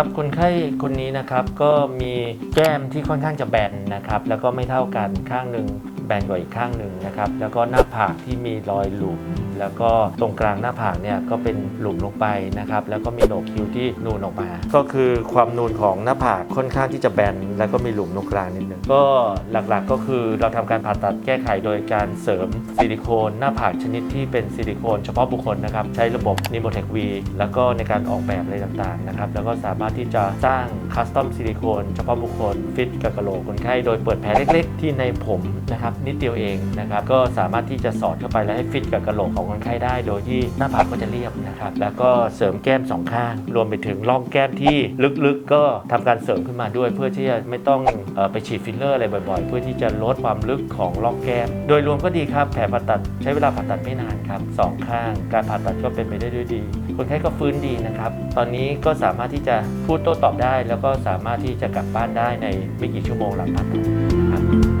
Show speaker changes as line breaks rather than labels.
ครับคนไข้คนนี้นะครับก็มีแก้มที่ค่อนข้างจะแบนนะครับแล้วก็ไม่เท่ากันข้างหนึ่ง แบนกว่าอีกข้างหนึ่งนะครับแล้วก็หน้าผากที่มีรอยหลุม แล้วก็ตรงกลางหน้าผากเนี่ยก็เป็นหลุมลงไปนะครับแล้วก็มีโหนกคิ้วที่นูนออกมา ก็คือความนูนของหน้าผากค่อนข้างที่จะแบนแล้วก็มีหลุมตรงกลางนิดนึงก็หลักๆก็คือเราทำการผ่าตัดแก้ไขโดยการเสริมซิลิโคนหน้าผากชนิดที่เป็นซิลิโคนเฉพาะบุคคลนะครับใช้ระบบ n i m o t e c V แล้วก็ในการออกแบบอะไรต่างๆนะครับแล้วก็สามารถที่จะสร้าง คัสตอมซิลิโคนเฉพาะบุคคลฟิตกับกะโหลกคนไข้โดยเปิดแผลเล็กๆ ที่ในผมนะครับนิดเดียวเองนะครับก็สามารถที่จะสอดเข้าไปและให้ฟิตกับกะโหลกของคนไข้ได้ โดยที่หน้าผากก็จะเรียบนะครับแล้วก็เสริมแก้มสองข้าง รวมไปถึงร่องแก้มที่ลึกๆ ก็ทำการเสริมขึ้นมาด้วย เพื่อที่จะไม่ต้องออไปฉีดฟิลเลอร์อะไรบ่อยๆ เพื่อที่จะลดความลึกของร่องแก้ม โดยรวมก็ดีครับแผลผ่าตัดใช้เวลาผ่าตัดไม่นานครับสองข้าง การผ่าตัดก็เป็นไปได้ด้วยดี คนไข้ก็ฟื้นดีนะครับ ตอนนี้ก็สามารถที่จะพูดโต้ตอบได้ แล้วก็สามารถที่จะกลับบ้านได้ในไม่กี่ชั่วโมงหลังผ่าตัดครับ